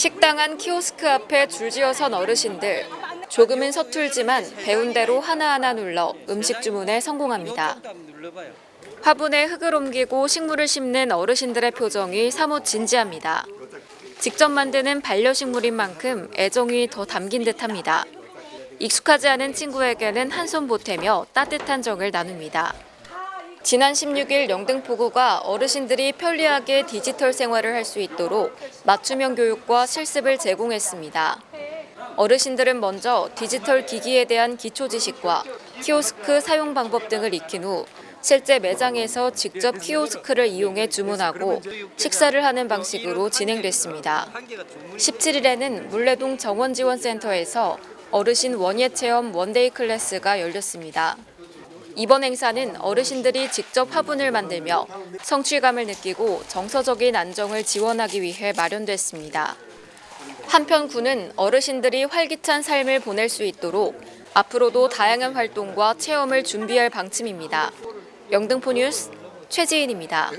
식당 안 키오스크 앞에 줄지어 선 어르신들. 조금은 서툴지만 배운 대로 하나하나 눌러 음식 주문에 성공합니다. 화분에 흙을 옮기고 식물을 심는 어르신들의 표정이 사뭇 진지합니다. 직접 만드는 반려식물인 만큼 애정이 더 담긴 듯합니다. 익숙하지 않은 친구에게는 한 손 보태며 따뜻한 정을 나눕니다. 지난 16일 영등포구가 어르신들이 편리하게 디지털 생활을 할 수 있도록 맞춤형 교육과 실습을 제공했습니다. 어르신들은 먼저 디지털 기기에 대한 기초 지식과 키오스크 사용 방법 등을 익힌 후 실제 매장에서 직접 키오스크를 이용해 주문하고 식사를 하는 방식으로 진행됐습니다. 17일에는 물레동 정원지원센터에서 어르신 원예 체험 원데이 클래스가 열렸습니다. 이번 행사는 어르신들이 직접 화분을 만들며 성취감을 느끼고 정서적인 안정을 지원하기 위해 마련됐습니다. 한편 군은 어르신들이 활기찬 삶을 보낼 수 있도록 앞으로도 다양한 활동과 체험을 준비할 방침입니다. 영등포 뉴스 최지인입니다.